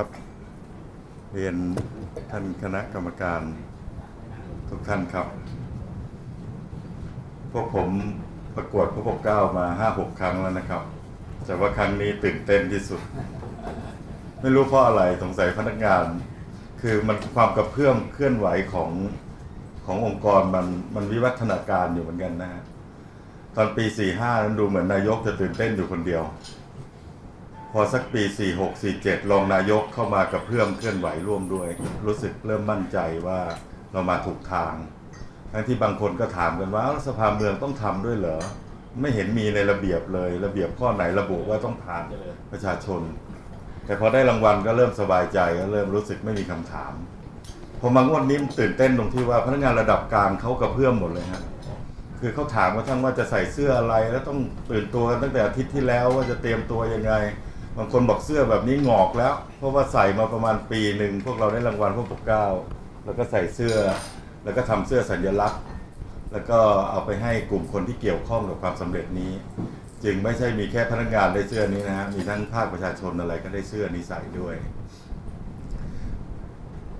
ครับ เรียนท่านคณะกรรมการทุกท่านครับ พวกผมประกวดพระปกเก้ามาห้าหกครั้งแล้วนะครับ แต่ว่าครั้งนี้ตื่นเต้นที่สุด ไม่รู้เพราะอะไรสงสัยพนักงาน คือมันความกระเพื่อมเคลื่อนไหวของขององค์กรมันมันวิวัฒนาการอยู่เหมือนกันนะฮะตอนปี45นั้นดูเหมือนนายกจะตื่นเต้นอยู่คนเดียว พอสักปี 46 47รองนายกเข้ามากระเพื่อมเคลื่อนไหวร่วมด้วย รู้สึกเริ่มมั่นใจว่าเรามาถูกทาง ทั้งที่บางคนก็ถามกันว่าสภาเมืองต้องทำด้วยเหรอ ไม่เห็นมีในระเบียบเลย ระเบียบข้อไหนระบุว่าต้องผ่านประชาชน แต่พอได้รางวัลก็เริ่มสบายใจก็เริ่มรู้สึกไม่มีคำถามพอมางวดนี้มันตื่นเต้นตรงที่ว่าพนักงานระดับกลางเขากระเพื่อมหมดเลยฮะคือเขาถามว่าทั้งว่าจะใส่เสื้ออะไรแล้วต้องตื่นตัวกันตั้งแต่อาทิตย์ที่แล้วว่าจะเตรียมตัวยังไง บางคนบอกเสื้อแบบนี้งอกแล้ว เพราะว่าใส่มาประมาณปีหนึ่งพวกเราได้รางวัลพวกปกเก้าแล้วก็ใส่เสื้อ แล้วก็ทำเสื้อสัญลักษณ์ แล้วก็เอาไปให้กลุ่มคนที่เกี่ยวข้องกับความสำเร็จนี้ จึงไม่ใช่มีแค่พนักงานได้เสื้อนี้นะฮะมีทั้งภาคประชาชนอะไรก็ได้เสื้อนี้ใส่ด้วย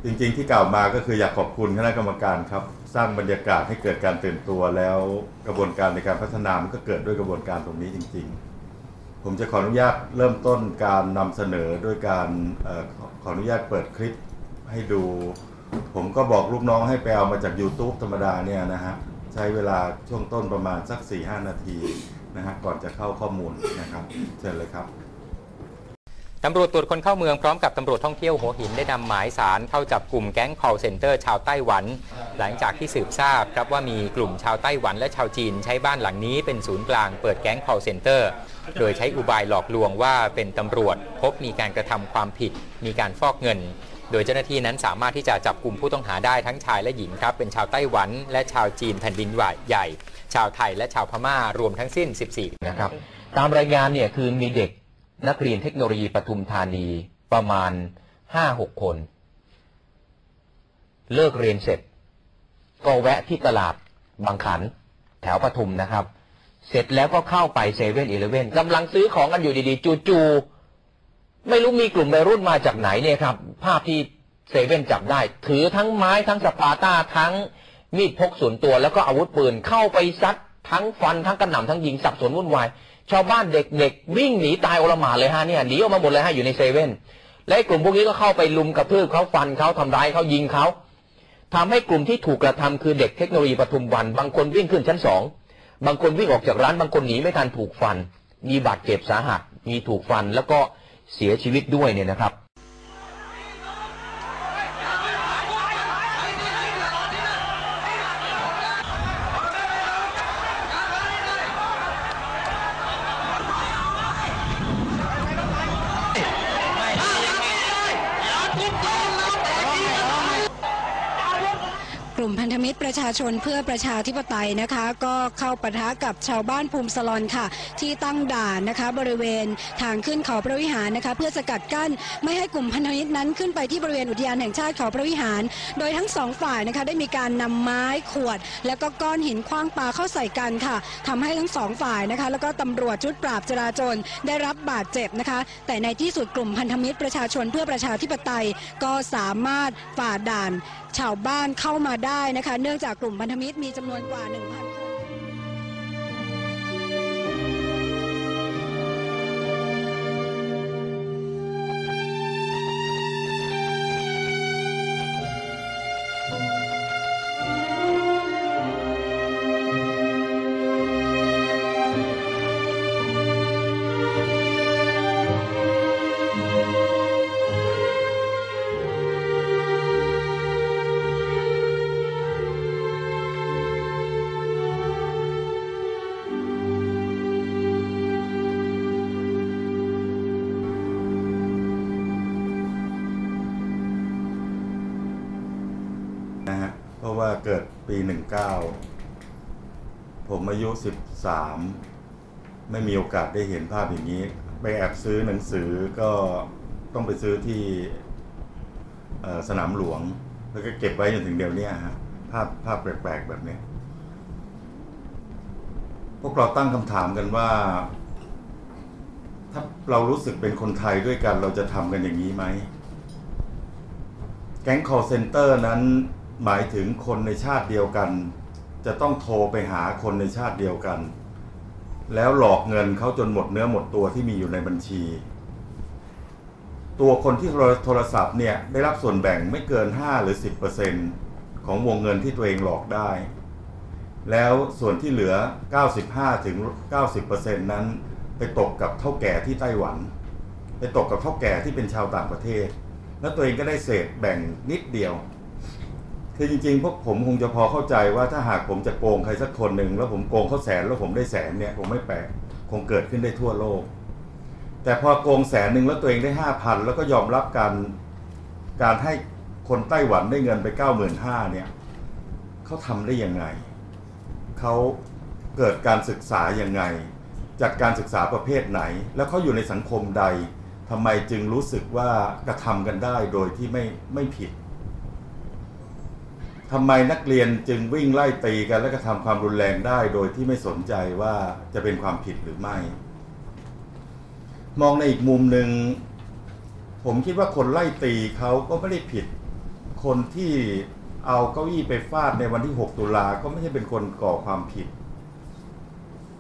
จริงๆที่กล่าวมาก็คืออยากขอบคุณคณะกรรมการครับ สร้างบรรยากาศให้เกิดการตื่นตัวแล้วกระบวนการในการพัฒนามันก็เกิดด้วยกระบวนการตรงนี้จริง ๆ ผมจะขออนุญาตเริ่มต้นการนำเสนอด้วยการออขอขออนุญาตเปิดคลิปให้ดู ผมก็บอกลูกน้องให้ไปเอามาจาก YouTube ธรรมดาเนี่ยนะฮะ ใช้เวลาช่วงต้นประมาณสัก 4-5 นาทีนะฮะ ก่อนจะเข้าข้อมูลนะครับ เชิญเลยครับ ตำรวจตรวจคนเข้าเมืองพร้อมกับตำรวจท่องเที่ยวหัวหินได้นำหมายสารเข้าจับกลุ่มแก๊ง call center ชาวไต้หวัน หลังจากที่สืบทราบครับว่ามีกลุ่มชาวไต้หวันและชาวจีนใช้บ้านหลังนี้เป็นศูนย์กลางเปิดแก๊ง call center โดยใช้อุบายหลอกลวงว่าเป็นตำรวจ พบมีการกระทำความผิด มีการฟอกเงิน โดยเจ้าหน้าที่นั้นสามารถที่จะจับกลุ่มผู้ต้องหาได้ทั้งชายและหญิงครับเป็นชาวไต้หวัน และชาวจีนแผ่นดินใหญ่ ชาวไทยและชาวพม่ารวมทั้งสิ้น 14นะครับตามรายงานเนี่ยคือมีเด็ก นักเรียนเทคโนโลยีปทุมธานีประมาณห้าหกคน เลิกเรียนเสร็จ ก็แวะที่ตลาดบางขัน แถวปทุมนะครับ เสร็จแล้วก็เข้าไปเซเว่นอีเลเว่นกำลังซื้อของกันอยู่ดีๆ จู่ๆไม่รู้มีกลุ่มวัยรุ่นมาจากไหนเนี่ยครับ ภาพที่เซเว่นจับได้ ถือทั้งไม้ทั้งสปาต้าทั้งมีดพกส่วนตัวแล้วก็อาวุธปืนเข้าไปซัดทั้งฟันทั้งกระหน่ำทั้งยิงสับสนวุ่นวาย ชาวบ้านเด็กๆวิ่งหนีตายโอลหม่านเลยฮะเนี่ยหนีออกมาหมดเลยฮะอยู่ในเซเว่นและกลุ่มพวกนี้ก็เข้าไปลุมกระพืบเขาฟันเขาทำร้ายเขายิงเขาทำให้กลุ่มที่ถูกกระทำคือเด็กเทคโนโลยีปทุมวัน บางคนวิ่งขึ้นชั้นสองบางคนวิ่งออกจากร้านบางคนหนีไม่ทันถูกฟัน มีบาดเจ็บสาหัสมีถูกฟันแล้วก็เสียชีวิตด้วยเนี่ยนะครับาชนเพื่อประชาธิปไตยนะคะ ก็เข้าปะทะกับชาวบ้านภูมิสลอนค่ะ ที่ตั้งด่านนะคะ บริเวณทางขึ้นเขาพระวิหารนะคะ เพื่อสกัดกั้นไม่ให้กลุ่มพันธมิตรนั้นขึ้นไปที่บริเวณอุทยานแห่งชาติเขาพระวิหาร โดยทั้งสองฝ่ายนะคะได้มีการนำไม้ขวด แล้วก็ก้อนหินคว้างปาเข้าใส่กันค่ะทำให้ทั้งสองฝ่ายนะคะ แล้วก็ตำรวจชุดปราบจราจรได้รับบาดเจ็บนะคะ แต่ในที่สุดกลุ่มพันธมิตรประชาชนเพื่อประชาธิปไตยก็สามารถฝ่าด่านชาวบ้านเข้ามาได้นะคะ เนื่องจากกลุ่มพันธมิตรมีจำนวนกว่า 1,000คน นะฮะ เพราะว่าเกิดปี19ผมอายุ13ไม่มีโอกาสได้เห็นภาพอย่างนี้ ไปแอบซื้อหนังสือก็ต้องไปซื้อที่สนามหลวง แล้วก็เก็บไว้จนถึงเดี๋ยวนี้ฮะภาพภาพแปลกๆแบบนี้ พวกเราตั้งคำถามกันว่า ถ้าเรารู้สึกเป็นคนไทยด้วยกันเราจะทำกันอย่างนี้ไหม แก๊ง call center นั้น หมายถึงคนในชาติเดียวกัน จะต้องโทรไปหาคนในชาติเดียวกัน แล้วหลอกเงินเขาจนหมดเนื้อหมดตัวที่มีอยู่ในบัญชี ตัวคนที่โทรศัพท์เนี่ยได้รับส่วนแบ่งไม่เกิน 5 หรือ 10%ของวงเงินที่ตัวเองหลอกได้ แล้วส่วนที่เหลือ 95ถึง90%นั้นไปตกกับเท่าแก่ที่ไต้หวัน ไปตกกับเท่าแก่ที่เป็นชาวต่างประเทศ แล้วตัวเองก็ได้เศษแบ่งนิดเดียว คือจริงๆพวกผมคงจะพอเข้าใจว่าถ้าหากผมจะโกงใครสักคนหนึ่งแล้วผมโกงเขาแสนแล้วผมได้แสนเนี่ยคงไม่แปลกคงเกิดขึ้นได้ทั่วโลก แต่พอโกงแสนหนึ่งแล้วตัวเองได้ห้าพันแล้วก็ยอมรับการการให้คนไต้หวันได้เงินไปเก้าหมื่นห้าเนี่ยเขาทำได้ยังไงเขาเกิดการศึกษายังไงจัดการศึกษาประเภทไหน แล้วเขาอยู่ในสังคมใดทำไมจึงรู้สึกว่ากระทำกันได้โดยที่ไม่ไม่ผิด ทำไมนักเรียนจึงวิ่งไล่ตีกัน และกระทำความรุนแรงได้โดยที่ไม่สนใจว่าจะเป็นความผิดหรือไม่ มองในอีกมุมหนึ่ง ผมคิดว่าคนไล่ตีเขาก็ไม่ได้ผิด คนที่เอาเก้าอี้ไปฟาดในวันที่ 6 ตุลาก็ไม่ใช่เป็นคนก่อความผิด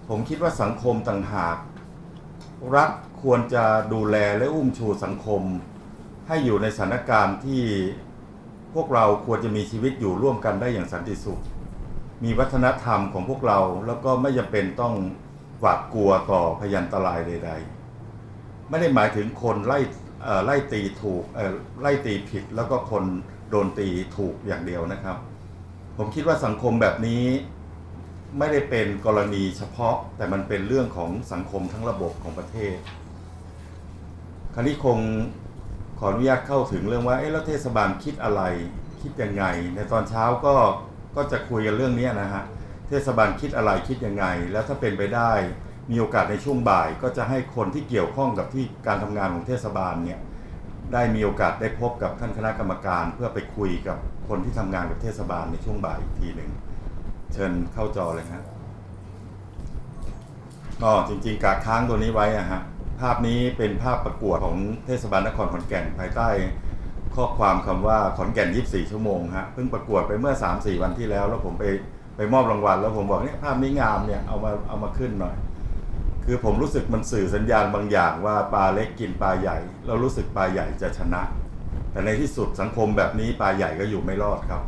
ผมคิดว่าสังคมต่างหาก รัฐควรจะดูแลและอุ้มชูสังคม ให้อยู่ในสถานการณ์ที่ พวกเราควรจะมีชีวิตอยู่ร่วมกันได้อย่างสันติสุข มีวัฒนธรรมของพวกเราแล้วก็ไม่จำเป็นต้องหวาดกลัวต่อพยันตรายใดๆ ไม่ได้หมายถึงคนไล่ไล่ตีถูกไล่ตีผิดแล้วก็คนโดนตีถูกอย่างเดียวนะครับ ผมคิดว่าสังคมแบบนี้ไม่ได้เป็นกรณีเฉพาะ แต่มันเป็นเรื่องของสังคมทั้งระบบของประเทศคราวนี้คง ออนุญาตเข้าถึงเรื่องว่าเอ๊ะแล้วเทศบาลคิดอะไรคิดยังไง ในตอนเช้าก็ก็จะคุยกันเรื่องนี้นะฮะเทศบาลคิดอะไรคิดยังไง แล้วถ้าเป็นไปได้มีโอกาสในช่วงบ่าย ก็จะให้คนที่เกี่ยวข้องกับที่การทำงานของเทศบาลเนี่ยได้มีโอกาสได้พบกับท่านคณะกรรมการ เพื่อไปคุยกับคนที่ทำงานกับเทศบาลในช่วงบ่ายอีกทีหนึ่งเชิญเข้าจอเลยฮะก็จริงๆกากค้างตัวนี้ไว้อะฮะ ภาพนี้เป็นภาพประกวดของเทศบาลนครขอนแก่นภายใต้ ข้อความคำว่าขอนแก่น 24 ชั่วโมงฮะเพิ่งประกวดไปเมื่อ 3-4 วันที่แล้ว แล้วผมไปไปมอบรางวัล แล้วผมบอกเนี่ยภาพนี้งามเนี่ยเอามาเอามาขึ้นหน่อย คือผมรู้สึกมันสื่อสัญญาณบางอย่างว่าปลาเล็กกินปลาใหญ่ เรารู้สึกปลาใหญ่จะชนะ แต่ในที่สุดสังคมแบบนี้ปลาใหญ่ก็อยู่ไม่รอดครับ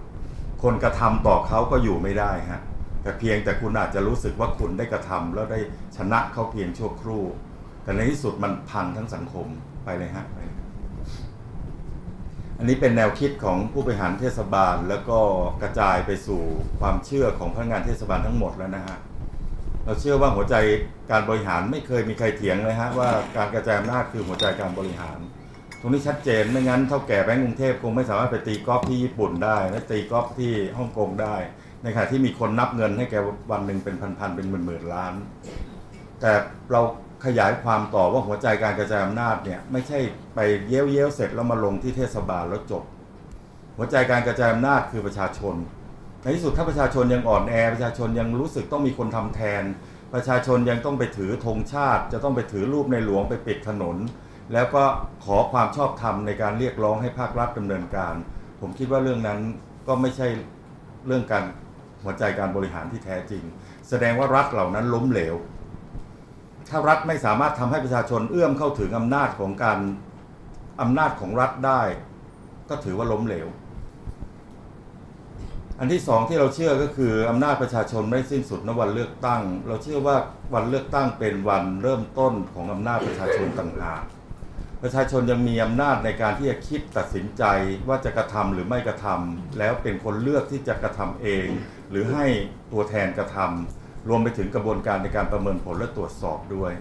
คนกระทำต่อเขาก็อยู่ไม่ได้ฮะแต่เพียงแต่คุณอาจจะรู้สึกว่าคุณได้กระทำแล้วได้ชนะเขาเพียงชั่วครู่ แต่ในที่สุดมันพังทั้งสังคมไปเลยฮะไปอันนี้เป็นแนวคิดของผู้บริหารเทศบาลแล้วก็กระจายไปสู่ความเชื่อของพนักงานเทศบาลทั้งหมดแล้วนะฮะเราเชื่อว่าหัวใจการบริหารไม่เคยมีใครเถียงเลยฮะว่าการกระจายอำนาจคือหัวใจการบริหาร ตรงนี้ชัดเจนไม่งั้นเท่าแก่แบงก์กรุงเทพคงไม่สามารถไปตีกอล์ฟที่ญี่ปุ่นได้ และตีกอล์ฟที่ฮ่องกงได้ ในขณะที่มีคนนับเงินให้แกวันหนึ่งเป็นพันๆเป็นหมื่นๆล้าน แต่เรา ขยายความต่อว่าหัวใจการกระจายอำนาจเนี่ยไม่ใช่ไปเย้ยวเย้ยวเสร็จแล้วมาลงที่เทศบาลแล้วจบ หัวใจการกระจายอำนาจคือประชาชน ในที่สุดถ้าประชาชนยังอ่อนแอ ประชาชนยังรู้สึกต้องมีคนทำแทน ประชาชนยังต้องไปถือธงชาติ จะต้องไปถือรูปในหลวงไปปิดถนน แล้วก็ขอความชอบธรรมในการเรียกร้องให้ภาครัฐดำเนินการ ผมคิดว่าเรื่องนั้นก็ไม่ใช่เรื่องการหัวใจการบริหารที่แท้จริง แสดงว่ารัฐเหล่านั้นล้มเหลว ถ้ารัฐไม่สามารถทำให้ประชาชนเอื้อมเข้าถึงอำนาจของการอำนาจของรัฐได้ ก็ถือว่าล้มเหลว อันที่สองที่เราเชื่อก็คืออำนาจประชาชนไม่สิ้นสุดณวันเลือกตั้ง เราเชื่อว่าวันเลือกตั้งเป็นวันเริ่มต้นของอำนาจประชาชนต่างหากประชาชนยังมีอำนาจในการที่จะคิดตัดสินใจว่าจะกระทำหรือไม่กระทำแล้วเป็นคนเลือกที่จะกระทำเอง หรือให้ตัวแทนกระทำ รวมไปถึงกระบวนการในการประเมินผลและตรวจสอบด้วย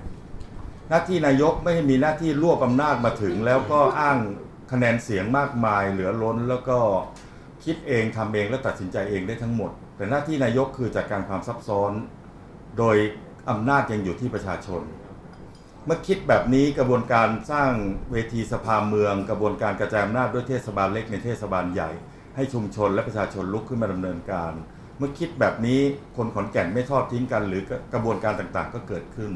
หน้าที่นายกไม่ได้มีหน้าที่รวบอำนาจมาถึง แล้วก็อ้างคะแนนเสียงมากมาย เหลือล้นแล้วก็คิดเองทำเองและตัดสินใจเองได้ทั้งหมด แต่หน้าที่นายกคือจัดการความซับซ้อน โดยอำนาจยังอยู่ที่ประชาชน เมื่อคิดแบบนี้กระบวนการสร้างเวทีสภาเมือง กระบวนการกระจายอำนาจด้วยเทศบาลเล็กในเทศบาลใหญ่ ให้ชุมชนและประชาชนลุกขึ้นมาดำเนินการ เมื่อคิดแบบนี้คนขอนแก่นไม่ทอดทิ้งกัน หรือกระบวนการต่างๆ ก็เกิดขึ้น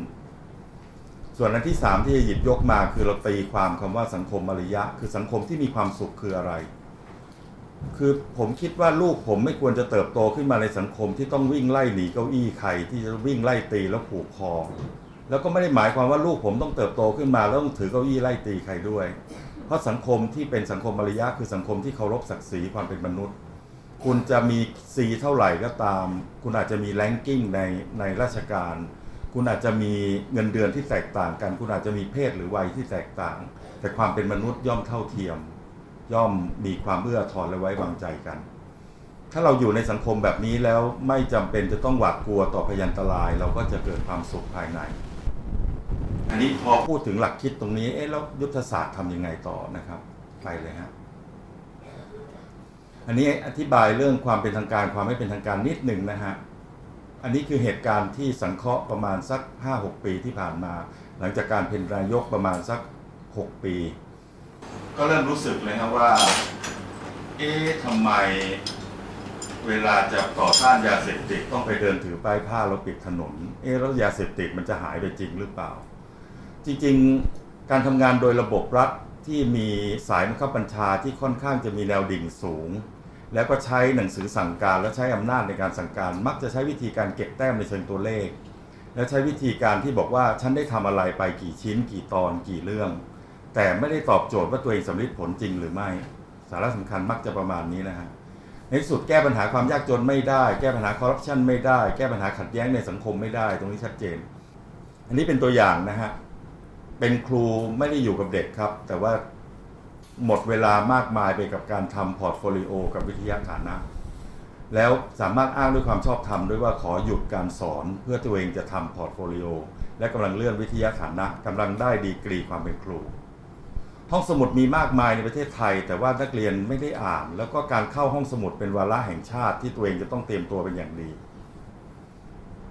ส่วนอันที่สามที่จะหยิบยกมาคือเราตีความคำว่าสังคมอริยะ คือสังคมที่มีความสุขคืออะไร คือผมคิดว่าลูกผมไม่ควรจะเติบโตขึ้นมาในสังคมที่ต้องวิ่งไล่หนีเก้าอี้ใครที่จะวิ่งไล่ตีแล้วผูกคอ แล้วก็ไม่ได้หมายความว่าลูกผมต้องเติบโตขึ้นมาแล้วต้องถือเก้าอี้ไล่ตีใครด้วย เพราะสังคมที่เป็นสังคมมารยาคือสังคมที่เคารพศักดิ์ศรีความเป็นมนุษย์ คุณจะมีซีเท่าไหร่ก็ตาม คุณอาจจะมีแรงกิ้งในในราชการ คุณอาจจะมีเงินเดือนที่แตกต่างกัน คุณอาจจะมีเพศหรือวัยที่แตกต่าง แต่ความเป็นมนุษย์ย่อมเท่าเทียม ย่อมมีความเอื้อทอนและไว้วางใจกัน ถ้าเราอยู่ในสังคมแบบนี้แล้วไม่จำเป็นจะต้องหวาดกลัวต่อพยันตราย เราก็จะเกิดความสุขภายใน อันนี้พอพูดถึงหลักคิดตรงนี้ เอ๊ะแล้วยุทธศาสตร์ทำยังไงต่อนะครับ ไปเลยฮะ อันนี้อธิบายเรื่องความเป็นทางการความไม่เป็นทางการนิดหนึ่งนะฮะ อันนี้คือเหตุการณ์ที่สังเคราะห์ประมาณสัก 5-6 ปีที่ผ่านมา หลังจากการเป็นนายกประมาณสัก 6 ปี ก็เริ่มรู้สึกเลยครับว่า เอ๊ะทำไมเวลาจะต่อต้านยาเสพติดต้องไปเดินถือป้ายผ้าแล้วปิดถนน เอ๊ะแล้วยาเสพติดมันจะหายไปจริงหรือเปล่า จริงๆ การทำงานโดยระบบรัฐที่มีสายบังคับบัญชาที่ค่อนข้างจะมีแนวดิ่งสูง แล้วก็ใช้หนังสือสั่งการ และใช้อำนาจในการสั่งการ มักจะใช้วิธีการเก็บแต้มในเชิงตัวเลข และใช้วิธีการที่บอกว่าฉันได้ทำอะไรไปกี่ชิ้น กี่ตอนกี่เรื่อง แต่ไม่ได้ตอบโจทย์ว่าตัวเองสำเร็จผลจริงหรือไม่ สาระสำคัญมักจะประมาณนี้นะฮะในสุดแก้ปัญหาความยากจนไม่ได้ แก้ปัญหาคอร์รัปชันไม่ได้ แก้ปัญหาขัดแย้งในสังคมไม่ได้ ตรงนี้ชัดเจน อันนี้เป็นตัวอย่างนะฮะเป็นครูไม่ได้อยู่กับเด็กครับ แต่ว่า หมดเวลามากมายไปกับการทำพอร์ตโฟลิโอกับวิทยาฐานะ แล้วสามารถอ้างด้วยความชอบธรรมด้วยว่าขอหยุดการสอนเพื่อตัวเองจะทำพอร์ตโฟลิโอและกำลังเลื่อนวิทยาฐานะกำลังได้ดีกรีความเป็นครู ห้องสมุดมีมากมายในประเทศไทย แต่ว่านักเรียนไม่ได้อ่าน แล้วก็การเข้าห้องสมุดเป็นวาระแห่งชาติที่ตัวเองจะต้องเตรียมตัวเป็นอย่างดี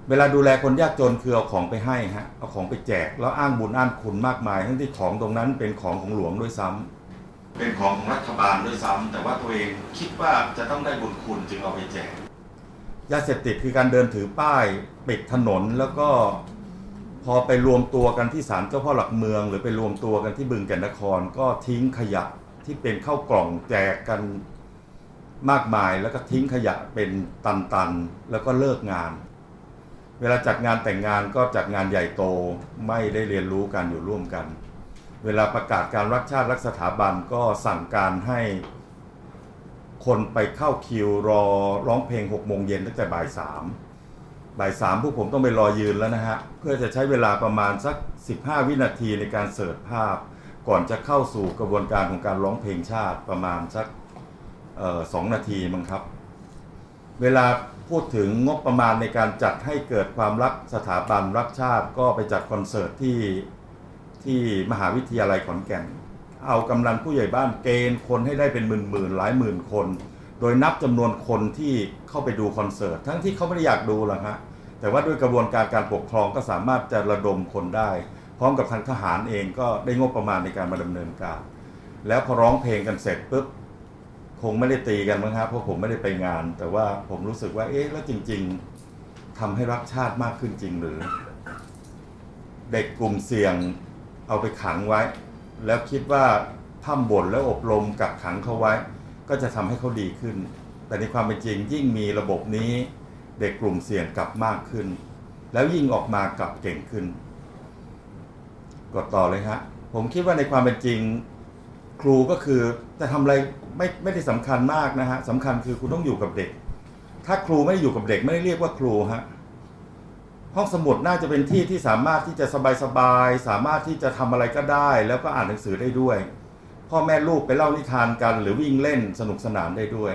เวลาดูแลคนยากจนคือเอาของไปให้ฮะ เอาของไปแจก แล้วอ้างบุญอ้างคุณมากมาย ทั้งที่ของตรงนั้นเป็นของของหลวงด้วยซ้ำ เป็นของของรัฐบาลด้วยซ้ำแต่ว่าตัวเองคิดว่าจะต้องได้บุญคุณจึงเอาไปแจกยาเสพติดคือการเดินถือป้ายปิดถนนแล้วก็พอไปรวมตัวกันที่ศาลเจ้าพ่อหลักเมือง หรือไปรวมตัวกันที่บึงแก่นนคร ก็ทิ้งขยะที่เป็นข้าวกล่องแจกกันมากมายแล้วก็ทิ้งขยะเป็นตันๆ แล้วก็เลิกงาน เวลาจัดงานแต่งงานก็จัดงานใหญ่โตไม่ได้เรียนรู้การอยู่ร่วมกัน เวลาประกาศการรักชาติรักสถาบันก็สั่งการให้คนไปเข้าคิวรอร้องเพลง6โมงเย็นตั้งแต่บ่ายสามบ่ายสามพวกผมต้องไปรอยืนแล้วนะฮะ เพื่อจะใช้เวลาประมาณสัก 15 วินาทีในการเสิร์ชภาพ ก่อนจะเข้าสู่กระบวนการของการร้องเพลงชาติประมาณสักสองนาทีมั้งครับ เวลาพูดถึงงบประมาณในการจัดให้เกิดความรักสถาบันรักชาติก็ไปจัดคอนเสิร์ตที่ ที่มหาวิทยาลัยขอนแก่น เอากำลังผู้ใหญ่บ้านเกณฑ์คนให้ได้เป็นหมื่นหมื่นๆหลายหมื่นคน โดยนับจำนวนคนที่เข้าไปดูคอนเสิร์ตทั้งที่เขาไม่ได้อยากดูหรอกฮะแต่ว่าด้วยกระบวนการการปกครองก็สามารถจะระดมคนได้ พร้อมกับทางทหารเองก็ได้งบประมาณในการมาดำเนินการ แล้วพอร้องเพลงกันเสร็จปุ๊บคงไม่ได้ตีกันมั้งครับเพราะผมไม่ได้ไปงาน แต่ว่าผมรู้สึกว่าเอ๊ะแล้วจริง ๆทำให้รักชาติมากขึ้นจริงหรือ เด็กกลุ่มเสี่ยง เอาไปขังไว้ แล้วคิดว่าถ้ำบ่นแล้วอบรมกักขังเขาไว้ ก็จะทำให้เขาดีขึ้น แต่ในความเป็นจริงยิ่งมีระบบนี้เด็กกลุ่มเสี่ยงกลับมากขึ้น แล้วยิ่งออกมากลับเก่งขึ้น กดต่อเลยฮะ ผมคิดว่าในความเป็นจริง ครูก็คือจะทำอะไรไม่ไม่ได้สำคัญมากนะฮะสำคัญคือคุณต้องอยู่กับเด็ก ถ้าครูไม่ได้อยู่กับเด็กไม่ได้เรียกว่าครูฮะ ห้องสมุดน่าจะเป็นที่ที่สามารถที่จะสบายๆสามารถที่จะทำอะไรก็ได้ แล้วก็อ่านหนังสือได้ด้วย พ่อแม่ลูกไปเล่านิทานกัน หรือวิ่งเล่นสนุกสนานได้ด้วย